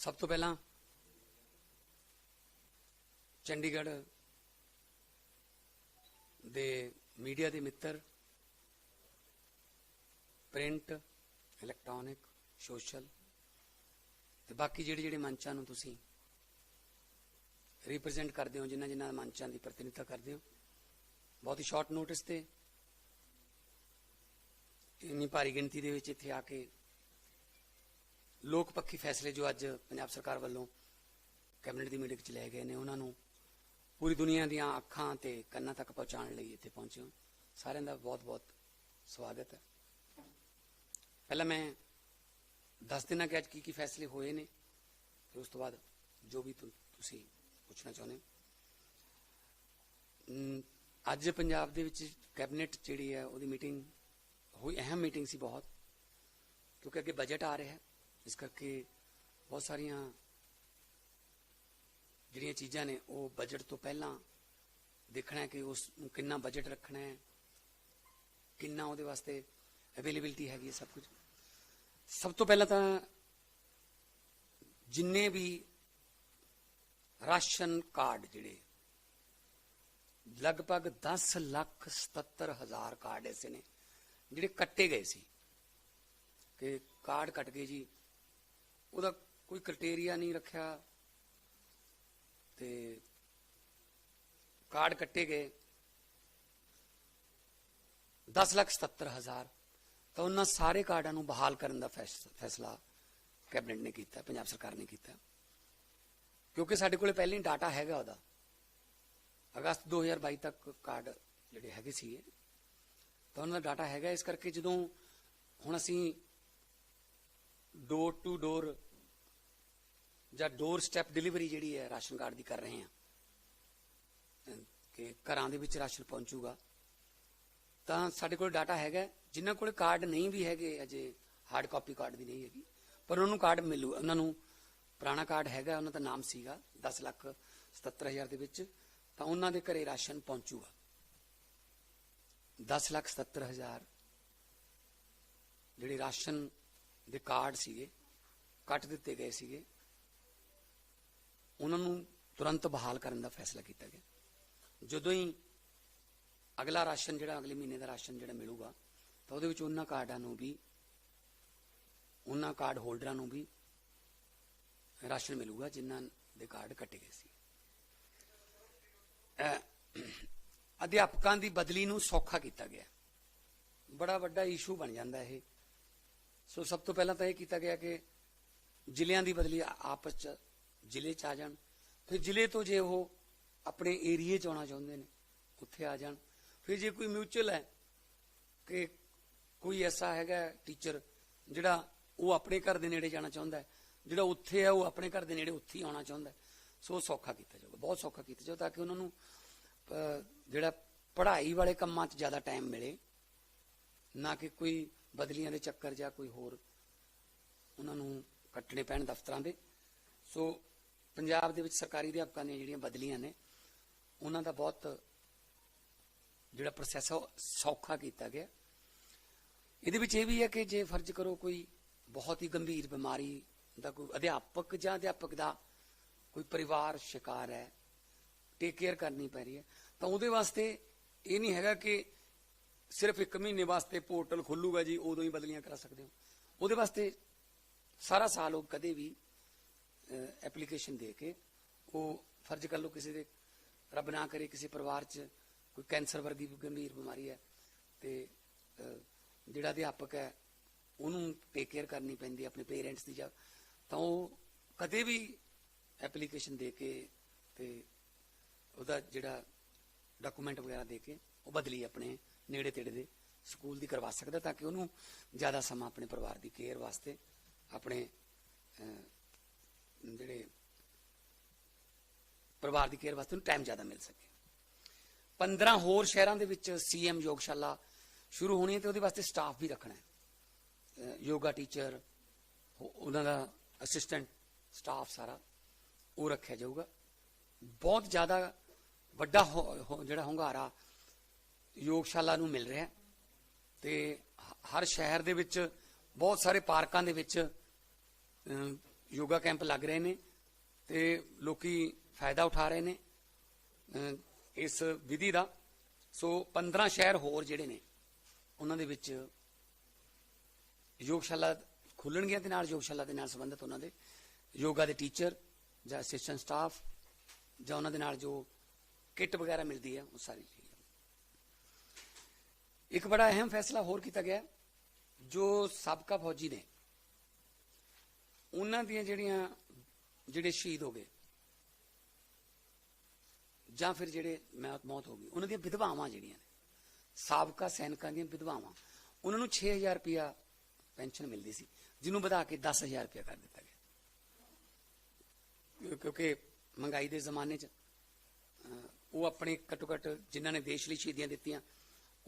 ਸਭ ਤੋਂ ਪਹਿਲਾਂ ਚੰਡੀਗੜ੍ਹ ਦੇ ਮੀਡੀਆ ਦੇ ਮਿੱਤਰ, ਪ੍ਰਿੰਟ, ਇਲੈਕਟ੍ਰੋਨਿਕ, ਸੋਸ਼ਲ ਤੇ ਬਾਕੀ ਜਿਹੜੇ ਜਿਹੜੇ ਮੰਚਾਂ ਨੂੰ ਤੁਸੀਂ ਰਿਪਰੈਜ਼ੈਂਟ ਕਰਦੇ ਹੋ, ਜਿਨ੍ਹਾਂ ਜਿਨ੍ਹਾਂ ਮੰਚਾਂ ਦੀ ਪ੍ਰਤੀਨਿਧਤਾ ਕਰਦੇ ਹੋ, ਬਹੁਤ ਹੀ ਸ਼ਾਰਟ ਨੋਟਿਸ ਤੇ, ਇੰਨੀ ਭਾਰੀ ਗਿਣਤੀ ਦੇ ਵਿੱਚ ਇੱਥੇ ਆ ਕੇ ਲੋਕ ਪੱਖੀ ਫੈਸਲੇ ਜੋ ਅੱਜ ਪੰਜਾਬ ਸਰਕਾਰ ਵੱਲੋਂ ਕੈਬਨਿਟ ਦੀ ਮੀਟਿੰਗ 'ਚ ਲਏ ਗਏ ਨੇ, ਉਹਨਾਂ ਨੂੰ ਪੂਰੀ ਦੁਨੀਆ ਦੀਆਂ ਅੱਖਾਂ ਤੇ ਕੰਨਾਂ ਤੱਕ ਪਹੁੰਚਾਉਣ ਲਈ ਇੱਥੇ ਪਹੁੰਚੇ ਹੋ। ਸਾਰਿਆਂ ਦਾ ਬਹੁਤ-ਬਹੁਤ ਸਵਾਗਤ ਹੈ। ਪਹਿਲਾਂ ਮੈਂ ਦੱਸ ਦੇਣਾ ਕਿ ਅੱਜ ਕੀ ਕੀ ਫੈਸਲੇ ਹੋਏ ਨੇ ਤੇ ਉਸ ਤੋਂ ਬਾਅਦ ਜੋ ਵੀ ਤੁਸੀਂ ਪੁੱਛਣਾ ਚਾਹੁੰਦੇ ਹੋ। ਅੱਜ ਪੰਜਾਬ ਦੇ ਵਿੱਚ ਕੈਬਨਿਟ ਜਿਹੜੀ ਹੈ, ਉਹਦੀ ਮੀਟਿੰਗ ਹੋਈ, ਅਹਿਮ ਮੀਟਿੰਗ ਸੀ ਬਹੁਤ, ਕਿਉਂਕਿ ਅੱਗੇ ਬਜਟ ਆ ਰਿਹਾ ਹੈ। ਇਸ ਕਰਕੇ ਬਹੁਤ ਸਾਰੀਆਂ ਜਿਹੜੀਆਂ ਚੀਜ਼ਾਂ ਨੇ, ਉਹ ਬਜਟ ਤੋਂ ਪਹਿਲਾਂ ਦੇਖਣਾ ਹੈ ਕਿ ਉਸ ਨੂੰ ਕਿੰਨਾ ਬਜਟ ਰੱਖਣਾ ਹੈ, ਕਿੰਨਾ ਉਹਦੇ ਵਾਸਤੇ ਅਵੇਲੇਬਿਲਟੀ ਹੈਗੀ ਹੈ ਸਭ ਕੁਝ। ਸਭ ਤੋਂ ਪਹਿਲਾਂ ਤਾਂ ਜਿੰਨੇ ਵੀ ਰਾਸ਼ਨ ਕਾਰਡ ਜਿਹੜੇ, ਲਗਭਗ 10 ਲੱਖ 77 ਹਜ਼ਾਰ ਕਾਰਡ ਐਸੇ ਨੇ, ਜਿਹੜੇ ਕੱਟੇ ਗਏ ਸੀ। ਕਿ ਕਾਰਡ ਕੱਟ ਗਏ ਜੀ ਉਹਦਾ ਕੋਈ ਕ੍ਰਾਈਟੇਰੀਆ ਨਹੀਂ ਰੱਖਿਆ ਤੇ ਕਾਰਡ ਕੱਟੇ ਗਏ। 10 ਲੱਖ 77 ਹਜ਼ਾਰ। ਤਾਂ ਉਹਨਾਂ ਸਾਰੇ ਕਾਰਡਾਂ ਨੂੰ ਬਹਾਲ ਕਰਨ ਦਾ ਫੈਸ- ਫੈਸਲਾ ਕੈਬਨਿਟ ਨੇ ਕੀਤਾ, ਪੰਜਾਬ ਸਰਕਾਰ ਨੇ ਕੀਤਾ। ਕਿਉਂਕਿ ਸਾਡੇ ਕੋਲੇ ਪਹਿਲਾਂ ਹੀ ਡਾਟਾ ਹੈਗਾ ਉਹਦਾ। ਅਗਸਤ 2022 ਤੱਕ ਕਾਰਡ ਜਿਹੜੇ ਹੈਗੇ ਸੀ ਤਾਂ ਉਹਨਾਂ ਦਾ ਡਾਟਾ ਹੈਗਾ, ਇਸ ਕਰਕੇ ਜਦੋਂ ਹੁਣ ਅਸੀਂ ਡੋਰ ਟੂ ਡੋਰ ਜਾਂ ਡੋਰ ਸਟੈਪ ਡਿਲੀਵਰੀ ਜਿਹੜੀ ਹੈ, ਰਾਸ਼ਨ ਕਾਰਡ ਦੀ ਕਰ ਰਹੇ ਹਾਂ। ਕਿ ਘਰਾਂ ਦੇ ਵਿੱਚ ਰਾਸ਼ਨ ਪਹੁੰਚੂਗਾ। ਤਾਂ ਸਾਡੇ ਕੋਲ ਡਾਟਾ ਹੈਗਾ, ਜਿਨ੍ਹਾਂ ਕੋਲ ਕਾਰਡ ਨਹੀਂ ਵੀ ਹੈਗੇ, ਅਜੇ ਹਾਰਡ ਕਾਪੀ ਕਾਰਡ ਵੀ ਨਹੀਂ ਹੈਗੀ। ਪਰ ਉਹਨਾਂ ਨੂੰ ਕਾਰਡ ਮਿਲੂ, ਉਹਨਾਂ ਨੂੰ ਪੁਰਾਣਾ ਕਾਰਡ ਹੈਗਾ, ਉਹਨਾਂ ਦਾ ਨਾਮ ਸੀਗਾ 10 ਲੱਖ 77000 ਦੇ ਵਿੱਚ, ਤਾਂ ਉਹਨਾਂ ਦੇ ਘਰੇ ਰਾਸ਼ਨ ਪਹੁੰਚੂਗਾ। 10 ਲੱਖ 77000 ਜਿਹੜੇ ਰਾਸ਼ਨ ਦੇ ਕਾਰਡ ਸੀਗੇ, ਕੱਟ ਦਿੱਤੇ ਗਏ ਸੀਗੇ। ਉਹਨਾਂ ਨੂੰ ਤੁਰੰਤ ਬਹਾਲ ਕਰਨ ਦਾ ਫੈਸਲਾ ਕੀਤਾ ਗਿਆ। ਜਦੋਂ ਹੀ ਅਗਲਾ ਰਾਸ਼ਨ ਜਿਹੜਾ ਅਗਲੇ ਮਹੀਨੇ ਦਾ ਰਾਸ਼ਨ ਜਿਹੜਾ ਮਿਲੂਗਾ, ਤਾਂ ਉਹਦੇ ਵਿੱਚ ਉਹਨਾਂ ਕਾਰਡਾਂ ਨੂੰ ਵੀ, ਉਹਨਾਂ ਕਾਰਡ ਹੋਲਡਰਾਂ ਨੂੰ ਵੀ ਰਾਸ਼ਨ ਮਿਲੂਗਾ, ਜਿਨ੍ਹਾਂ ਦੇ ਕਾਰਡ ਕੱਟੇ ਗਏ ਸੀ। ਅਧਿਆਪਕਾਂ ਦੀ ਬਦਲੀ ਨੂੰ ਸੌਖਾ ਕੀਤਾ ਗਿਆ। ਬੜਾ ਵੱਡਾ ਇਸ਼ੂ ਬਣ ਜਾਂਦਾ ਇਹ। ਸੋ ਸਭ ਤੋਂ ਪਹਿਲਾਂ ਤਾਂ ਇਹ ਕੀਤਾ ਗਿਆ ਕਿ ਜ਼ਿਲ੍ਹਿਆਂ ਦੀ ਬਦਲੀ ਆਪਸ ਚ ਜ਼ਿਲ੍ਹੇ ਚ ਆ ਜਾਣ। ਫਿਰ ਜ਼ਿਲ੍ਹੇ ਤੋਂ ਜੇ ਉਹ ਆਪਣੇ ਏਰੀਏ ਚ ਆਉਣਾ ਚਾਹੁੰਦੇ ਨੇ, ਉੱਥੇ ਆ ਜਾਣ। ਫਿਰ ਜੇ ਕੋਈ ਮਿਊਚੁਅਲ ਹੈ ਕਿ ਕੋਈ ਐਸਾ ਹੈਗਾ ਟੀਚਰ ਜਿਹੜਾ ਉਹ ਆਪਣੇ ਘਰ ਦੇ ਨੇੜੇ ਜਾਣਾ ਚਾਹੁੰਦਾ ਜਿਹੜਾ ਉੱਥੇ ਹੈ ਉਹ ਆਪਣੇ ਘਰ ਦੇ ਨੇੜੇ ਉੱਥੇ ਹੀ ਆਉਣਾ ਚਾਹੁੰਦਾ ਸੋ ਉਹ ਸੌਖਾ ਕੀਤਾ ਜਾਊਗਾ, ਬਹੁਤ ਸੌਖਾ ਕੀਤਾ ਜਾਊ ਤਾਂ ਕਿ ਉਹਨਾਂ ਨੂੰ ਜਿਹੜਾ ਪੜ੍ਹਾਈ ਵਾਲੇ ਕੰਮਾਂ 'ਚ ਜ਼ਿਆਦਾ ਟਾਈਮ ਮਿਲੇ, ਨਾ ਕਿ ਕੋਈ ਬਦਲੀਆਂ ਦੇ ਚੱਕਰ ਜਾਂ ਕੋਈ ਹੋਰ ਉਹਨਾਂ ਨੂੰ ਕੱਟਣੇ ਪੈਣ ਦਫ਼ਤਰਾਂ ਦੇ। ਸੋ ਪੰਜਾਬ ਦੇ ਵਿੱਚ ਸਰਕਾਰੀ ਅਧਿਆਪਕਾਂ ਦੀਆਂ ਜਿਹੜੀਆਂ ਬਦਲੀਆਂ ਨੇ, ਉਹਨਾਂ ਦਾ ਬਹੁਤ ਜਿਹੜਾ ਪ੍ਰੋਸੈਸ ਉਹ ਸੌਖਾ ਕੀਤਾ ਗਿਆ। ਇਹਦੇ ਵਿੱਚ ਇਹ ਵੀ ਹੈ ਕਿ ਜੇ ਫਰਜ਼ ਕਰੋ ਕੋਈ ਬਹੁਤ ਹੀ ਗੰਭੀਰ ਬਿਮਾਰੀ ਦਾ ਕੋਈ ਅਧਿਆਪਕ ਜਾਂ ਅਧਿਆਪਕ ਦਾ ਕੋਈ ਪਰਿਵਾਰ ਸ਼ਿਕਾਰ ਹੈ ਟੇਕ ਕੇਅਰ ਕਰਨੀ ਪੈ ਰਹੀ ਹੈ, ਤਾਂ ਉਹਦੇ ਵਾਸਤੇ ਇਹ ਨਹੀਂ ਹੈਗਾ ਕਿ ਸਿਰਫ ਇੱਕ ਮਹੀਨੇ ਵਾਸਤੇ ਪੋਰਟਲ ਖੁੱਲੂਗਾ ਜੀ, ਉਦੋਂ ਹੀ ਬਦਲੀਆਂ ਕਰਾ ਸਕਦੇ ਹੋ। ਉਹਦੇ ਵਾਸਤੇ ਸਾਰਾ ਸਾਲ ਉਹ ਕਦੇ ਵੀ ਐਪਲੀਕੇਸ਼ਨ ਦੇ ਕੇ ਉਹ ਫਰਜ਼ ਕਰ ਲਓ ਕਿਸੇ ਦੇ, ਰੱਬ ਨਾ ਕਰੇ ਕਿਸੇ ਪਰਿਵਾਰ 'ਚ ਕੋਈ ਕੈਂਸਰ ਵਰਗੀ ਕੋਈ ਗੰਭੀਰ ਬਿਮਾਰੀ ਹੈ ਤੇ ਜਿਹੜਾ ਅਧਿਆਪਕ ਹੈ, ਉਹਨੂੰ ਟੇਕ ਕੇਅਰ ਕਰਨੀ ਪੈਂਦੀ ਆਪਣੇ ਪੇਰੈਂਟਸ ਦੀ ਜਾਂ ਤਾਂ ਉਹ ਕਦੇ ਵੀ ਐਪਲੀਕੇਸ਼ਨ ਦੇ ਕੇ ਤੇ ਉਹਦਾ ਜਿਹੜਾ ਡਾਕੂਮੈਂਟ ਵਗੈਰਾ ਦੇ ਕੇ ਉਹ ਬਦਲੀ ਆਪਣੇ ਨੇੜੇ ਤੇੜੇ ਦੇ ਸਕੂਲ ਦੀ ਕਰਵਾ ਸਕਦਾ ਤਾਂ ਕਿ ਉਹਨੂੰ ਜ਼ਿਆਦਾ ਸਮਾਂ ਆਪਣੇ ਪਰਿਵਾਰ ਦੀ ਕੇਅਰ ਵਾਸਤੇ ਆਪਣੇ ਜਿਹੜੇ ਪਰਿਵਾਰ ਦੀ ਕੇਅਰ ਵਾਸਤੇ ਉਹਨੂੰ ਟਾਈਮ ਜ਼ਿਆਦਾ ਮਿਲ ਸਕੇ। 15 ਹੋਰ ਸ਼ਹਿਰਾਂ ਦੇ ਵਿੱਚ ਸੀਐਮ ਯੋਗਸ਼ਾਲਾ ਸ਼ੁਰੂ ਹੋਣੀ ਹੈ ਤੇ ਉਹਦੇ ਵਾਸਤੇ ਸਟਾਫ ਵੀ ਰੱਖਣਾ ਹੈ। ਯੋਗਾ ਟੀਚਰ ਉਹਨਾਂ ਦਾ ਅਸਿਸਟੈਂਟ ਸਟਾਫ ਸਾਰਾ ਉਹ ਰੱਖਿਆ ਜਾਊਗਾ। ਬਹੁਤ ਜ਼ਿਆਦਾ ਵੱਡਾ ਹੋ- ਹੋ- ਜਿਹੜਾ ਹੁੰਗਾਰਾ ਯੋਗਸ਼ਾਲਾ ਨੂੰ ਮਿਲ ਰਿਹਾ ਹੈ ਤੇ ਹਰ ਸ਼ਹਿਰ ਦੇ ਵਿੱਚ ਬਹੁਤ ਸਾਰੇ ਪਾਰਕਾਂ ਦੇ ਵਿੱਚ ਯੋਗਾ ਕੈਂਪ ਲੱਗ ਰਹੇ ਨੇ ਤੇ ਲੋਕੀ ਫਾਇਦਾ ਉਠਾ ਰਹੇ ਨੇ ਇਸ ਵਿਧੀ ਦਾ। ਸੋ 15 ਸ਼ਹਿਰ ਹੋਰ ਜਿਹੜੇ ਨੇ, ਉਹਨਾਂ ਦੇ ਵਿੱਚ ਯੋਗਸ਼ਾਲਾ ਖੁੱਲਣਗੀਆਂ ਤੇ ਨਾਲ, ਯੋਗਸ਼ਾਲਾ ਦੇ ਨਾਲ ਸੰਬੰਧਿਤ ਉਹਨਾਂ ਦੇ। ਯੋਗਾ ਦੇ ਟੀਚਰ ਜਾਂ ਅਸਿਸਟੈਂਟ ਸਟਾਫ ਜਾਂ ਉਹਨਾਂ ਦੇ ਨਾਲ ਜੋ ਕਿੱਟ ਵਗੈਰਾ ਮਿਲਦੀ ਹੈ, ਉਹ ਸਾਰੀ ਇੱਕ ਬੜਾ ਅਹਿਮ ਫੈਸਲਾ ਹੋਰ ਕੀਤਾ ਗਿਆ, ਜੋ ਸਾਬਕਾ ਫੌਜੀ ਨੇ। ਉਹਨਾਂ ਦੀਆਂ ਜਿਹੜੀਆਂ, ਜਿਹੜੇ ਸ਼ਹੀਦ ਹੋ ਗਏ, ਜਾਂ ਫਿਰ ਜਿਹੜੇ ਮੌਤ ਮੌਤ ਹੋ ਗਈ, ਉਹਨਾਂ ਦੀਆਂ ਵਿਧਵਾਵਾਂ ਜਿਹੜੀਆਂ ਨੇ, ਸਾਬਕਾ ਸੈਨਿਕਾਂ ਦੀਆਂ ਵਿਧਵਾਵਾਂ, ਉਹਨਾਂ ਨੂੰ 6000 ਰੁਪਇਆ ਪੈਨਸ਼ਨ ਮਿਲਦੀ ਸੀ, ਜਿਹਨੂੰ ਵਧਾ ਕੇ 10000 ਰੁਪਇਆ ਕਰ ਦਿੱਤਾ ਗਿਆ। ਕਿਉਂਕਿ ਮਹਿੰਗਾਈ ਦੇ ਜ਼ਮਾਨੇ 'ਚ ਉਹ ਆਪਣੇ ਘੱਟੋ ਘੱਟ ਜਿਨ੍ਹਾਂ ਨੇ ਦੇਸ਼ ਲਈ ਸ਼ਹੀਦੀਆਂ ਦਿੱਤੀਆਂ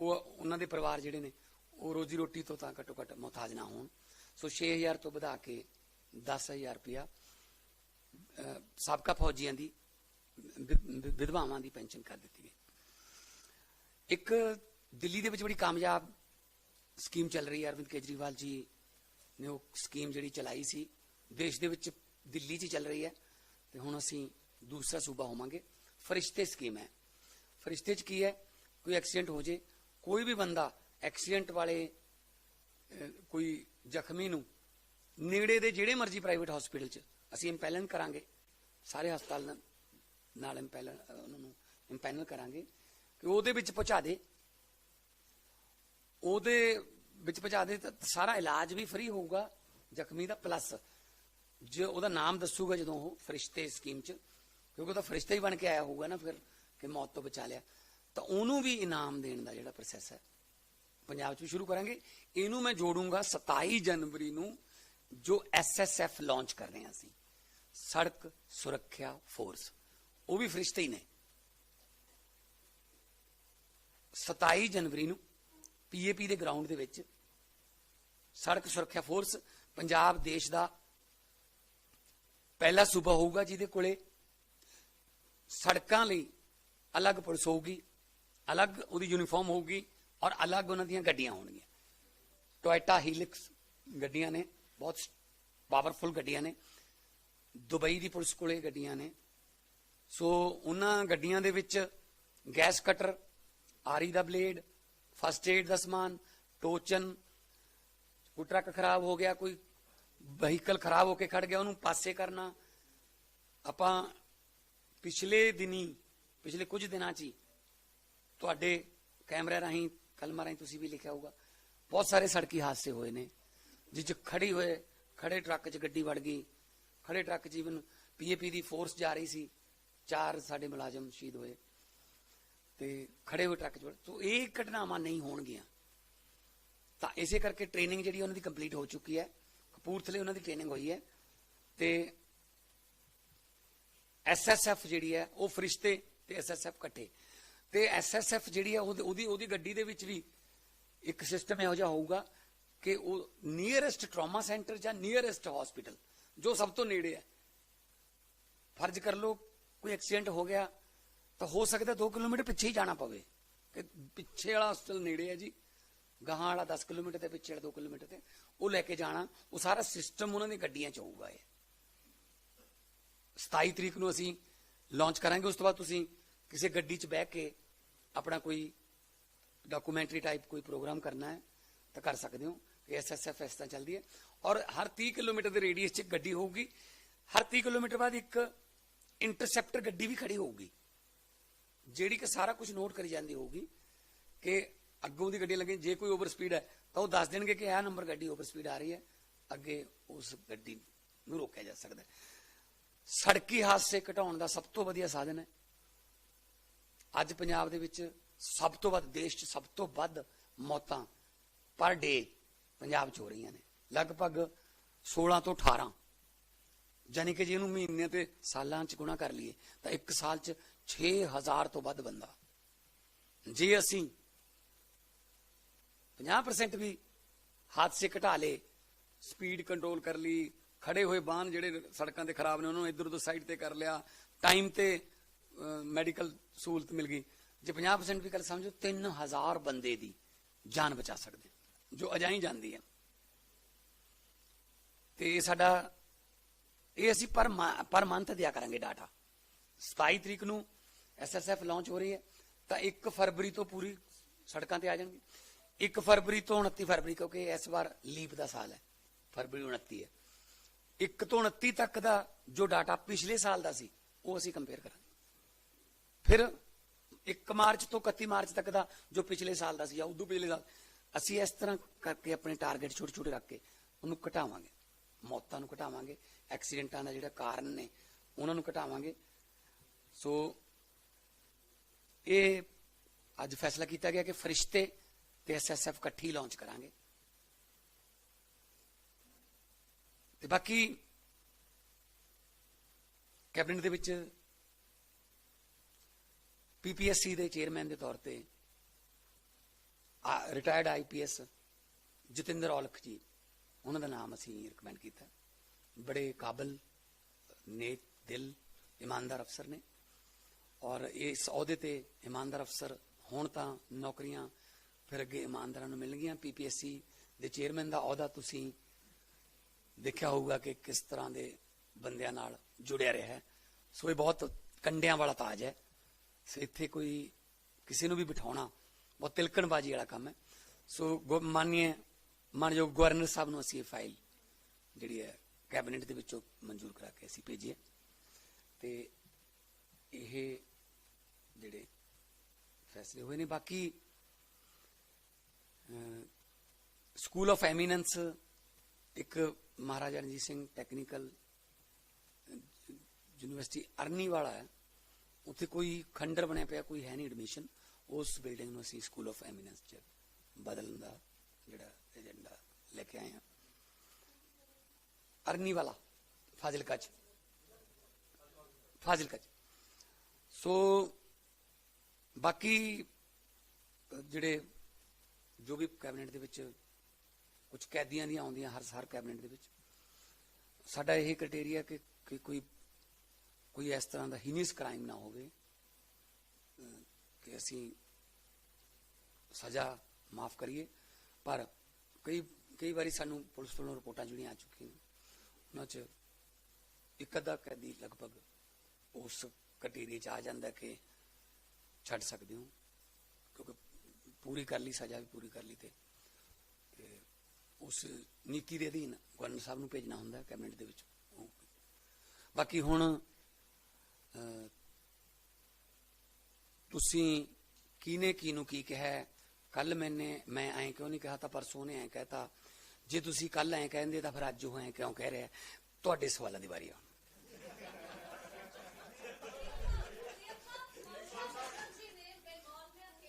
ਉਹ ਉਹਨਾਂ ਦੇ ਪਰਿਵਾਰ ਜਿਹੜੇ ਨੇ, ਉਹ ਰੋਜੀ ਰੋਟੀ ਤੋਂ ਤਾਂ ਘੱਟੋ ਘੱਟ ਮੁਹਤਾਜ ਨਾ ਹੋਣ। ਸੋ 6000 ਤੋਂ ਵਧਾ ਕੇ 10000 ਰੁਪਇਆ ਸਾਬਕਾ ਫੌਜੀਆਂ ਦੀ ਵਿ- ਵਿਧਵਾਵਾਂ ਦੀ ਪੈਨਸ਼ਨ ਕਰ ਦਿੱਤੀ ਗਈ। ਇੱਕ ਦਿੱਲੀ ਦੇ ਵਿੱਚ ਬੜੀ ਕਾਮਯਾਬ ਸਕੀਮ ਚੱਲ ਰਹੀ ਹੈ। ਅਰਵਿੰਦ ਕੇਜਰੀਵਾਲ ਜੀ ਨੇ ਉਹ ਸਕੀਮ ਜਿਹੜੀ ਚਲਾਈ ਸੀ, ਦੇਸ਼ ਦੇ ਵਿੱਚ ਦਿੱਲੀ 'ਚ ਹੀ ਚੱਲ ਰਹੀ ਹੈ ਤੇ ਹੁਣ ਅਸੀਂ ਦੂਸਰਾ ਸੂਬਾ ਹੋਵਾਂਗੇ। ਫਰਿਸ਼ਤੇ ਸਕੀਮ ਹੈ। ਫਰਿਸ਼ਤੇ 'ਚ ਕੀ ਹੈ? ਕੋਈ ਐਕਸੀਡੈਂਟ ਹੋ ਜੇ ਕੋਈ ਵੀ ਬੰਦਾ ਐਕਸੀਡੈਂਟ ਵਾਲੇ ਕੋਈ ਜ਼ਖਮੀ ਨੂੰ ਨੇੜੇ ਦੇ ਜਿਹੜੇ ਮਰਜ਼ੀ ਪ੍ਰਾਈਵੇਟ ਹਸਪੀਟਲ 'ਚ ਅਸੀਂ ਇੰਪੈਲਨ ਕਰਾਂਗੇ, ਸਾਰੇ ਹਸਪਤਾਲ ਨਾਲ- ਨਾਲ ਇੰਪੈਲਨ ਉਹਨਾਂ ਨੂੰ ਇੰਪੈਨਲ ਕਰਾਂਗੇ ਕਿ ਉਹਦੇ ਵਿੱਚ ਪਹੁੰਚਾ ਦੇ। ਉਹਦੇ ਵਿੱਚ ਪਹੁੰਚਾ ਦੇ ਤਾਂ ਸਾਰਾ ਇਲਾਜ ਵੀ ਫ੍ਰੀ ਹੋਊਗਾ, ਜ਼ਖਮੀ ਦਾ ਪਲੱਸ ਜੇ ਉਹਦਾ ਨਾਮ ਦੱਸੂਗਾ ਜਦੋਂ ਉਹ ਫਰਿਸ਼ਤੇ ਸਕੀਮ 'ਚ, ਕਿਉਂਕਿ ਉਹ ਤਾਂ ਫਰਿਸ਼ਤਾ ਹੀ ਬਣ ਕੇ ਆਇਆ ਹੋਊਗਾ ਨਾ ਫਿਰ, ਕਿ ਮੌਤ ਤੋਂ ਬਚਾ ਲਿਆ। ਤਾਂ ਉਹਨੂੰ ਵੀ ਇਨਾਮ ਦੇਣ ਦਾ ਜਿਹੜਾ ਪ੍ਰੋਸੈਸ ਹੈ। ਪੰਜਾਬ 'ਚ ਸ਼ੁਰੂ ਕਰਾਂਗੇ। ਇਹਨੂੰ ਮੈਂ ਜੋੜੂੰਗਾ 27 ਜਨਵਰੀ ਨੂੰ, ਜੋ ਐਸਐਸਐਫ ਲਾਂਚ ਕਰ ਰਹੇ ਹਾਂ ਅਸੀਂ। ਸੜਕ ਸੁਰੱਖਿਆ ਫੋਰਸ ਉਹ ਵੀ ਫਰਿਸ਼ਤੇ ਹੀ ਨੇ। 27 ਜਨਵਰੀ ਨੂੰ ਪੀਏਪੀ ਦੇ ਗਰਾਊਂਡ ਦੇ ਵਿੱਚ ਸੜਕ ਸੁਰੱਖਿਆ ਫੋਰਸ ਪੰਜਾਬ ਦੇਸ਼ ਦਾ ਪਹਿਲਾ ਸੂਬਾ ਹੋਊਗਾ, ਜਿਹਦੇ ਕੋਲੇ ਸੜਕਾਂ ਲਈ ਅਲੱਗ ਪੁਲਿਸ ਹੋਊਗੀ। ਅਲੱਗ ਉਹਦੀ ਯੂਨੀਫਾਰਮ ਹੋਊਗੀ ਔਰ ਅਲੱਗ ਉਹਨਾਂ ਦੀਆਂ ਗੱਡੀਆਂ ਹੋਣਗੀਆਂ। ਟੋਇਟਾ ਹੀਲਿਕਸ ਗੱਡੀਆਂ ਨੇ, ਬਹੁਤ ਪਾਵਰਫੁਲ ਗੱਡੀਆਂ ਨੇ। ਦੁਬਈ ਦੀ ਪੁਲਿਸ ਕੋਲੇ ਗੱਡੀਆਂ ਨੇ। ਸੋ ਉਹਨਾਂ ਗੱਡੀਆਂ ਦੇ ਵਿੱਚ ਗੈਸ ਕਟਰ ਆਰੀ ਦਾ ਬਲੇਡ ਫਸਟ ਏਡ ਦਾ ਸਮਾਨ, ਟੋਚਨ, ਕੋਈ ਟਰੱਕ ਖਰਾਬ ਹੋ ਗਿਆ, ਕੋਈ ਵਹੀਕਲ ਖਰਾਬ ਹੋ ਕੇ ਖੜ ਗਿਆ, ਉਹਨੂੰ ਪਾਸੇ ਕਰਨਾ। ਆਪਾਂ ਪਿਛਲੇ ਦਿਨੀ, ਪਿਛਲੇ ਕੁਝ ਦਿਨਾਂ 'ਚ ਹੀ ਤੁਹਾਡੇ ਕੈਮਰੇ ਰਾਹੀਂ, ਕਲਮਾਂ ਰਾਹੀਂ ਤੁਸੀਂ ਵੀ ਲਿਖਿਆ ਹੋਊਗਾ। ਬਹੁਤ ਸਾਰੇ ਸੜਕੀ ਹਾਦਸੇ ਹੋਏ ਨੇ, ਜਿਸ 'ਚ ਖੜੀ ਹੋਏ ਖੜੇ ਟਰੱਕ 'ਚ ਗੱਡੀ ਵੜ ਗਈ। ਖੜੇ ਟਰੱਕ 'ਚ ਇਵਨ ਪੀਏਪੀ ਦੀ ਫੋਰਸ ਜਾ ਰਹੀ ਸੀ। ਚਾਰ ਸਾਡੇ ਮੁਲਾਜ਼ਮ ਸ਼ਹੀਦ ਹੋਏ ਤੇ ਖੜੇ ਹੋਏ ਟਰੱਕ 'ਚ ਵੜ- ਸੋ ਇਹ ਘਟਨਾਵਾਂ ਨਹੀਂ ਹੋਣਗੀਆਂ। ਤਾਂ ਇਸੇ ਕਰਕੇ ਟ੍ਰੇਨਿੰਗ ਜਿਹੜੀ ਉਹਨਾਂ ਦੀ ਕੰਪਲੀਟ ਹੋ ਚੁੱਕੀ ਹੈ। ਕਪੂਰਥਲੇ ਉਹਨਾਂ ਦੀ ਟ੍ਰੇਨਿੰਗ ਹੋਈ ਹੈ ਤੇ ਐਸਐਸਐਫ ਜਿਹੜੀ ਹੈ, ਉਹ ਫਰਿਸ਼ਤੇ ਤੇ ਐਸਐਸਐਫ ਇਕੱਠੇ। ਤੇ ਐਸਐਸਐਫ ਜਿਹੜੀ ਆ, ਉਹਦੀ ਉਹਦੀ ਉਹਦੀ ਗੱਡੀ ਦੇ ਵਿੱਚ ਵੀ ਇੱਕ ਸਿਸਟਮ ਇਹੋ ਜਿਹਾ ਹੋਊਗਾ ਕਿ ਉਹ ਨੀਅਰੈਸਟ ਟਰਾਮਾ ਸੈਂਟਰ ਜਾਂ ਨੀਅਰੈਸਟ ਹਸਪੀਟਲ ਜੋ ਸਭ ਤੋਂ ਨੇੜੇ ਹੈ। ਫਰਜ਼ ਕਰ ਲਓ, ਕੋਈ ਐਕਸੀਡੈਂਟ ਹੋ ਗਿਆ, ਤਾਂ ਹੋ ਸਕਦਾ 2 ਕਿਲੋਮੀਟਰ ਪਿੱਛੇ ਹੀ ਜਾਣਾ ਪਵੇ। ਕਿ ਪਿੱਛੇ ਵਾਲਾ ਹਸਪਤਾਲ ਨੇੜੇ ਹੈ ਜੀ, ਗਾਹਾਂ ਵਾਲਾ 10 ਕਿਲੋਮੀਟਰ ਤੇ, ਪਿੱਛੇ ਵਾਲਾ 2 ਕਿਲੋਮੀਟਰ ਤੇ, ਉਹ ਲੈ ਕੇ ਜਾਣਾ, ਉਹ ਸਾਰਾ ਸਿਸਟਮ ਉਹਨਾਂ ਦੀ ਗੱਡੀਆਂ 'ਚ ਹੋਊਗਾ ਇਹ। 27 ਤਰੀਕ ਨੂੰ ਅਸੀਂ ਲਾਂਚ ਕਰਾਂਗੇ, ਉਸ ਤੋਂ ਬਾਅਦ ਤੁਸੀਂ ਕਿਸੇ ਗੱਡੀ 'ਚ ਬਹਿ ਕੇ ਆਪਣਾ ਕੋਈ ਡਾਕੂਮੈਂਟਰੀ ਟਾਈਪ ਕੋਈ ਪ੍ਰੋਗਰਾਮ ਕਰਨਾ ਹੈ, ਤਾਂ ਕਰ ਸਕਦੇ ਹੋ। ਕਿ ਐਸਐਸਐਫ ਇਸ ਤਰ੍ਹਾਂ ਚੱਲਦੀ ਹੈ। ਔਰ ਹਰ 30 ਕਿਲੋਮੀਟਰ ਦੇ ਰੇਡੀਅਸ 'ਚ ਇੱਕ ਗੱਡੀ ਹੋਊਗੀ। ਹਰ 30 ਕਿਲੋਮੀਟਰ ਬਾਅਦ ਇੱਕ ਇੰਟਰਸੈਪਟਰ ਗੱਡੀ ਵੀ ਖੜੀ ਹੋਊਗੀ। ਜਿਹੜੀ ਕਿ ਸਾਰਾ ਕੁਝ ਨੋਟ ਕਰੀ ਜਾਂਦੀ ਹੋਊਗੀ ਕਿ ਅੱਗੋਂ ਦੀ ਗੱਡੀ ਲੱਗੇ ਜੇ ਕੋਈ ਓਵਰ ਸਪੀਡ ਹੈ, ਤਾਂ ਉਹ ਦੱਸ ਦੇਣਗੇ ਕਿ ਇਹ ਨੰਬਰ ਗੱਡੀ ਓਵਰ ਸਪੀਡ ਆ ਰਹੀ ਹੈ। ਅੱਗੇ ਉਸ ਗੱਡੀ ਨੂੰ ਰੋਕਿਆ ਜਾ ਸਕਦਾ ਸੜਕੀ ਹਾਦਸੇ ਘਟਾਉਣ ਦਾ ਸਭ ਤੋਂ ਵਧੀਆ ਸਾਧਨ ਹੈ। ਅੱਜ ਪੰਜਾਬ ਦੇ ਵਿੱਚ ਸਭ ਤੋਂ ਵੱਧ, ਦੇਸ਼ 'ਚ ਸਭ ਤੋਂ ਵੱਧ ਮੌਤਾਂ ਪਰ ਡੇ ਪੰਜਾਬ 'ਚ ਹੋ ਰਹੀਆਂ ਨੇ। ਲਗਭਗ 16 ਤੋਂ 18 ਯਾਨੀ ਕਿ ਜੇ ਇਹਨੂੰ ਮਹੀਨੇ ਤੇ ਸਾਲਾਂ 'ਚ ਗੁਣਾ ਕਰ ਲਈਏ, ਤਾਂ ਇੱਕ ਸਾਲ 'ਚ 6000 ਤੋਂ ਵੱਧ ਬੰਦਾ। ਜੇ ਅਸੀਂ 50% ਵੀ ਹਾਦਸੇ ਘਟਾ ਲੇ ਸਪੀਡ ਕੰਟਰੋਲ ਕਰ ਲਈ, ਖੜੇ ਹੋਏ ਬਾਹਨ ਜਿਹੜੇ ਸੜਕਾਂ ਤੇ ਖਰਾਬ ਨੇ, ਉਹਨਾਂ ਨੂੰ ਇੱਧਰ ਉੱਧਰ ਸਾਈਡ ਤੇ ਕਰ ਲਿਆ, ਟਾਈਮ ਤੇ ਮੈਡੀਕਲ ਸਹੂਲਤ ਮਿਲ ਗਈ, ਜੇ 50% ਵੀ ਕਰ ਸਮਝੋ 3000 ਬੰਦੇ ਦੀ ਜਾਨ ਬਚਾ ਸਕਦੇ, ਜੋ ਅਜਾਈ ਜਾਂਦੀ ਹੈ। ਤੇ ਇਹ ਸਾਡਾ, ਇਹ ਅਸੀਂ ਪਰ ਮ- ਪਰ ਮੰਥ ਦਿਆ ਕਰਾਂਗੇ ਡਾਟਾ 27 ਤਰੀਕ ਨੂੰ ਐਸਐਸਐਫ ਲਾਂਚ ਹੋ ਰਹੀ ਹੈ, ਤਾਂ 1 ਫਰਵਰੀ ਤੋਂ ਪੂਰੀ ਸੜਕਾਂ ਤੇ ਆ ਜਾਣਗੇ। 1 ਫਰਵਰੀ ਤੋਂ 29 ਫਰਵਰੀ, ਕਿਉਂਕਿ ਇਸ ਵਾਰ ਲੀਪ ਦਾ ਸਾਲ ਹੈ, ਫਰਵਰੀ 29 ਹੈ। 1 ਤੋਂ 29 ਤੱਕ ਦਾ ਜੋ ਡਾਟਾ ਪਿਛਲੇ ਸਾਲ ਦਾ ਸੀ, ਉਹ ਅਸੀਂ ਕੰਪੇਅਰ ਕਰਾਂਗੇ। ਫਿਰ 1 ਮਾਰਚ ਤੋਂ 31 ਮਾਰਚ ਤੱਕ ਦਾ ਜੋ ਪਿਛਲੇ ਸਾਲ ਦਾ ਸੀ, ਜਾਂ ਉਦੋਂ ਪਿਛਲੇ ਸਾਲ, ਅਸੀਂ ਇਸ ਤਰ੍ਹਾਂ ਕਰਕੇ ਆਪਣੇ ਟਾਰਗੇਟ ਛੋਟੇ ਛੋਟੇ ਰੱਖ ਕੇ ਉਹਨੂੰ ਘਟਾਵਾਂਗੇ। ਮੌਤਾਂ ਨੂੰ ਘਟਾਵਾਂਗੇ ਐਕਸੀਡੈਂਟਾਂ ਦਾ ਜਿਹੜਾ ਕਾਰਨ ਨੇ, ਉਹਨਾਂ ਨੂੰ ਘਟਾਵਾਂਗੇ। ਸੋ ਇਹ ਅੱਜ ਫੈਸਲਾ ਕੀਤਾ ਗਿਆ ਕਿ ਫਰਿਸ਼ਤੇ ਤੇ ਐਸਐਸਐਫ ਇਕੱਠੀ ਲਾਂਚ ਕਰਾਂਗੇ। ਤੇ ਬਾਕੀ ਕੈਬਨਿਟ ਦੇ ਵਿੱਚ ਪੀਪੀਐਸਸੀ ਦੇ ਚੇਅਰਮੈਨ ਦੇ ਤੌਰ ਤੇ ਰਿਟਾਇਰਡ ਆਈਪੀਐਸ ਜਤਿੰਦਰ ਔਲਖ ਜੀ, ਉਹਨਾਂ ਦਾ ਨਾਮ ਅਸੀਂ ਰეკਮੈਂਡ ਕੀਤਾ। ਬੜੇ ਕਾਬਲ, ਨੇਕ ਦਿਲ, ਇਮਾਨਦਾਰ ਅਫਸਰ ਨੇ ਔਰ ਇਸ ਅਹੁਦੇ ਤੇ ਇਮਾਨਦਾਰ ਅਫਸਰ ਹੋਣ ਤਾਂ ਨੌਕਰੀਆਂ ਫਿਰ ਅੱਗੇ ਇਮਾਨਦਾਰਾਂ ਨੂੰ ਮਿਲਣਗੀਆਂ। ਪੀਪੀਐਸਸੀ ਦੇ ਚੇਅਰਮੈਨ ਦਾ ਅਹੁਦਾ ਤੁਸੀਂ ਦੇਖਿਆ ਹੋਊਗਾ ਕਿ ਕਿਸ ਤਰ੍ਹਾਂ ਦੇ ਬੰਦਿਆਂ ਨਾਲ ਜੁੜਿਆ ਰਿਹਾ ਹੈ। ਸੋ ਇਹ ਬਹੁਤ ਕੰਡਿਆਂ ਵਾਲਾ ਤਾਜ ਹੈ। ਸੋ, ਇੱਥੇ ਕੋਈ ਕਿਸੇ ਨੂੰ ਵੀ ਬਿਠਾਉਣਾ ਬਹੁਤ ਤਿਲਕਣਬਾਜੀ ਵਾਲਾ ਕੰਮ ਹੈ। ਸੋ ਗੋ- ਮਾਨਨੀय ਮਾਨਯੋਗ ਗਵਰਨਰ ਸਾਹਿਬ ਨੂੰ ਅਸੀਂ ਇਹ ਫਾਈਲ ਜਿਹੜੀ ਹੈ ਕੈਬਨਿਟ ਦੇ ਵਿੱਚੋਂ ਮਨਜ਼ੂਰ ਕਰਾ ਕੇ ਅਸੀਂ ਭੇਜੀ ਹੈ ਤੇ ਇਹ ਜਿਹੜੇ ਫੈਸਲੇ ਹੋਏ ਨੇ, ਬਾਕੀ ਸਕੂਲ ਆਫ ਐਮੀਨੈਂਸ ਇੱਕ Maharaja Ranjit Singh technical university Arniwala ਹੈ। ਉੱਥੇ ਕੋਈ ਖੰਡਰ ਬਣਿਆ ਪਿਆ, ਕੋਈ ਹੈ ਨਹੀਂ ਐਡਮਿਸ਼ਨ ਉਸ ਬਿਲਡਿੰਗ ਨੂੰ ਅਸੀਂ ਸਕੂਲ ਆਫ ਐਮੀਨੈਂਸ ਚ ਬਦਲਣ ਦਾ ਜਿਹੜਾ ਏਜੰਡਾ ਲੈ ਕੇ ਆਏ ਹਾਂ। ਅਰਨੀ ਵਾਲਾ ਫਾਜ਼ਿਲਕਾ ਚ। ਫਾਜ਼ਿਲਕਾ ਚ। ਸੋ, ਬਾਕੀ ਜਿਹੜੇ ਜੋ ਵੀ ਕੈਬਨਿਟ ਦੇ ਵਿੱਚ ਕੁਝ ਕੈਦੀਆਂ ਦੀਆਂ ਆਉਂਦੀਆਂ, ਹਰ ਸਾਰ ਕੈਬਨਿਟ ਦੇ ਵਿੱਚ, ਸਾਡਾ ਇਹ ਕ੍ਰਾਈਟੇਰੀਆ ਕਿ ਕੋਈ ਕੋਈ ਇਸ ਤਰ੍ਹਾਂ ਦਾ ਹੀਨੀਅਸ ਕ੍ਰਾਈਮ ਨਾ ਹੋਵੇ ਕਿ ਅਸੀਂ ਸਜ਼ਾ ਮਾਫ ਕਰੀਏ। ਪਰ ਕਈ ਕਈ ਵਾਰੀ ਸਾਨੂੰ ਪੁਲਿਸ ਵੱਲੋਂ ਰਿਪੋਰਟਾਂ ਜਿਹੜੀਆਂ ਆ ਚੁੱਕੀਆਂ ਉਹਨਾਂ 'ਚ ਇੱਕ ਅੱਧਾ ਕੈਦੀ ਲਗਭਗ ਉਸ ਕਟੇਰੀ 'ਚ ਆ ਜਾਂਦਾ ਕਿ ਛੱਡ ਸਕਦੇ ਹੋ, ਕਿਉਂਕਿ ਪੂਰੀ ਕਰ ਲਈ, ਸਜ਼ਾ ਵੀ ਪੂਰੀ ਕਰ ਲਈ ਤੇ ਉਸ ਨੀਤੀ ਦੇ ਅਧੀਨ ਗਵਰਨਰ ਸਾਹਿਬ ਨੂੰ ਭੇਜਣਾ ਹੁੰਦਾ ਕੈਬਨਿਟ ਦੇ ਵਿੱਚ। ਬਾਕੀ ਹੁਣ ਤੁਸੀਂ ਕਿਨੇ ਕਿਨੂੰ ਕੀ ਕਿਹਾ ਕੱਲ ਮੈਨੇ, ਮੈਂ ਐਂ ਕਿਉਂ ਨਹੀਂ ਕਿਹਾ ਤਾਂ ਪਰਸੋਂ ਨੇ ਐਂ ਕਹਿਤਾ। ਜੇ ਤੁਸੀਂ ਕੱਲ ਐਂ ਕਹਿੰਦੇ ਤਾਂ ਫਿਰ ਅੱਜ ਉਹ ਐਂ ਕਿਉਂ ਕਹਿ ਰਿਹਾ ਤੁਹਾਡੇ ਸਵਾਲਾਂ ਦੀ ਵਾਰੀ ਆ।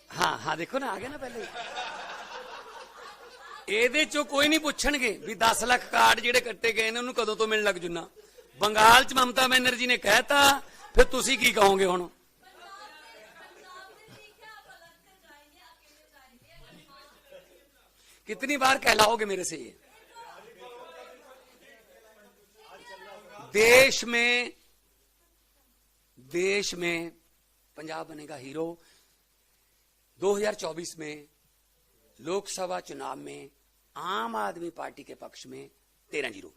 ਹਾਂ ਹਾਂ, ਦੇਖੋ ਨਾ, ਆ ਗਿਆ ਨਾ ਪਹਿਲੇ ਇਹਦੇ ਚੋਂ ਕੋਈ ਨਹੀਂ ਪੁੱਛਣਗੇ ਵੀ 10 ਲੱਖ ਕਾਰਡ ਜਿਹੜੇ ਕੱਟੇ ਗਏ ਨੇ, ਉਹਨੂੰ ਕਦੋਂ ਤੋਂ ਮਿਲਣ ਲੱਗ ਜੁਨਾ? ਬੰਗਾਲ ਚ ਮਮਤਾ ਬੈਨਰਜੀ ਨੇ ਕਹਿਤਾ ਫਿਰ ਤੁਸੀਂ ਕੀ ਕਹੋਗੇ ਹੁਣ कितनी बार कहलाओगे मेरे से ये देश में देश में पंजाब बनेगा हीरो 2024 में लोकसभा चुनाव में आम आदमी पार्टी के पक्ष में तेरह जीरो